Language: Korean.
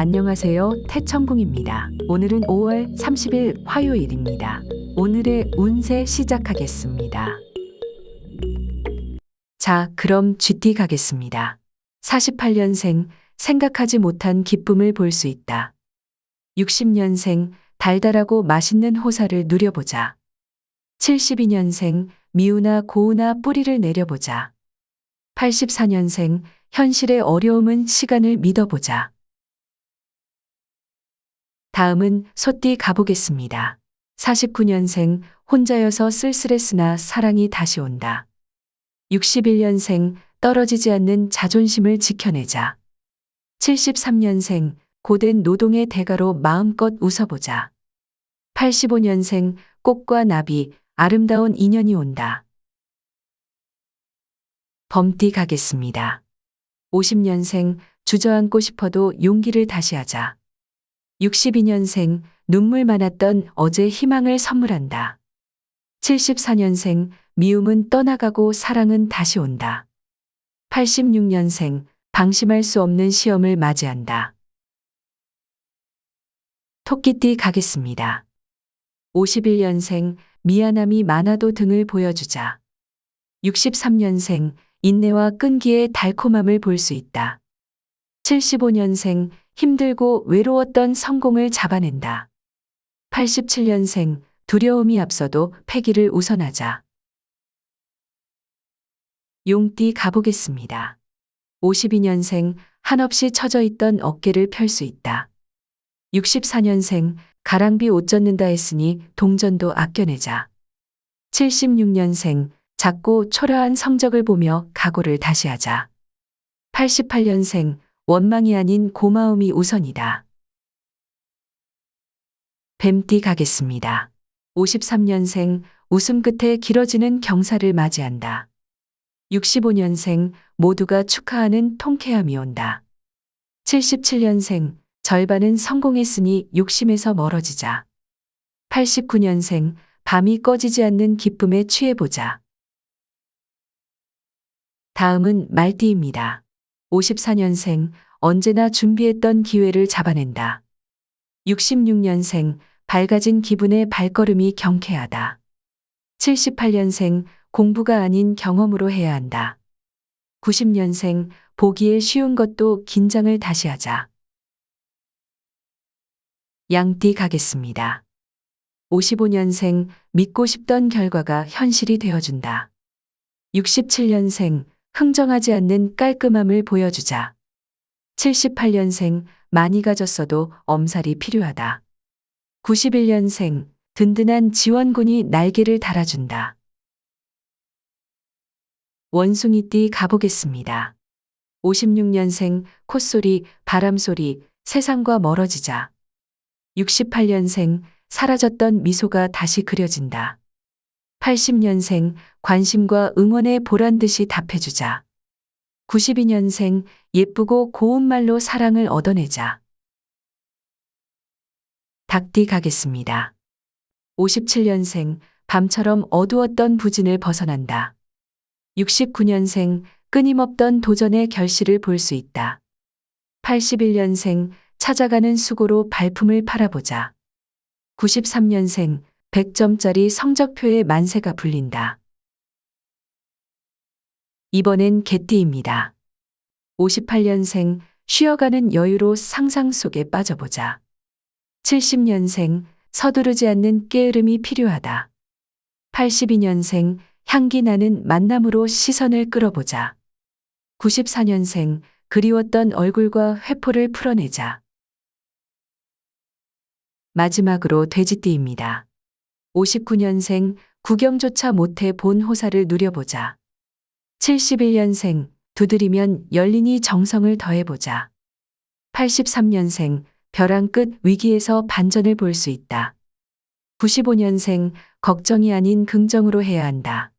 안녕하세요. 태천궁입니다. 오늘은 5월 30일 화요일입니다. 오늘의 운세 시작하겠습니다. 자, 그럼 GT 가겠습니다. 48년생, 생각하지 못한 기쁨을 볼 수 있다. 60년생, 달달하고 맛있는 호사를 누려보자. 72년생, 미우나 고우나 뿌리를 내려보자. 84년생, 현실의 어려움은 시간을 믿어보자. 다음은 소띠 가보겠습니다. 49년생, 혼자여서 쓸쓸했으나 사랑이 다시 온다. 61년생, 떨어지지 않는 자존심을 지켜내자. 73년생, 고된 노동의 대가로 마음껏 웃어보자. 85년생, 꽃과 나비, 아름다운 인연이 온다. 범띠 가겠습니다. 50년생, 주저앉고 싶어도 용기를 다시 하자. 62년생, 눈물 많았던 어제 희망을 선물한다. 74년생, 미움은 떠나가고 사랑은 다시 온다. 86년생, 방심할 수 없는 시험을 맞이한다. 토끼띠 가겠습니다. 51년생, 미안함이 많아도 등을 보여주자. 63년생, 인내와 끈기의 달콤함을 볼 수 있다. 75년생, 힘들고 외로웠던 성공을 잡아낸다. 87년생, 두려움이 앞서도 패기를 우선하자. 용띠 가보겠습니다. 52년생, 한없이 처져 있던 어깨를 펼 수 있다. 64년생, 가랑비 옷 젖는다 했으니 동전도 아껴내자. 76년생, 작고 초라한 성적을 보며 각오를 다시 하자. 88년생, 원망이 아닌 고마움이 우선이다. 뱀띠 가겠습니다. 53년생, 웃음 끝에 길어지는 경사를 맞이한다. 65년생, 모두가 축하하는 통쾌함이 온다. 77년생, 절반은 성공했으니 욕심에서 멀어지자. 89년생, 밤이 꺼지지 않는 기쁨에 취해보자. 다음은 말띠입니다. 54년생, 언제나 준비했던 기회를 잡아낸다. 66년생, 밝아진 기분의 발걸음이 경쾌하다. 78년생, 공부가 아닌 경험으로 해야 한다. 90년생, 보기에 쉬운 것도 긴장을 다시 하자. 양띠 가겠습니다. 55년생, 믿고 싶던 결과가 현실이 되어준다. 67년생, 흥정하지 않는 깔끔함을 보여주자. 78년생, 많이 가졌어도 엄살이 필요하다. 91년생, 든든한 지원군이 날개를 달아준다. 원숭이띠 가보겠습니다. 56년생, 콧소리, 바람소리, 세상과 멀어지자. 68년생, 사라졌던 미소가 다시 그려진다. 80년생, 관심과 응원에 보란 듯이 답해주자. 92년생, 예쁘고 고운 말로 사랑을 얻어내자. 닭띠 가겠습니다. 57년생, 밤처럼 어두웠던 부진을 벗어난다. 69년생, 끊임없던 도전의 결실을 볼 수 있다. 81년생, 찾아가는 수고로 발품을 팔아보자. 93년생, 100점짜리 성적표에 만세가 불린다. 이번엔 개띠입니다. 58년생, 쉬어가는 여유로 상상 속에 빠져보자. 70년생, 서두르지 않는 깨으름이 필요하다. 82년생, 향기 나는 만남으로 시선을 끌어보자. 94년생, 그리웠던 얼굴과 회포를 풀어내자. 마지막으로 돼지띠입니다. 59년생, 구경조차 못해 본 호사를 누려보자. 71년생, 두드리면 열린이 정성을 더해보자. 83년생, 벼랑 끝 위기에서 반전을 볼 수 있다. 95년생, 걱정이 아닌 긍정으로 해야 한다.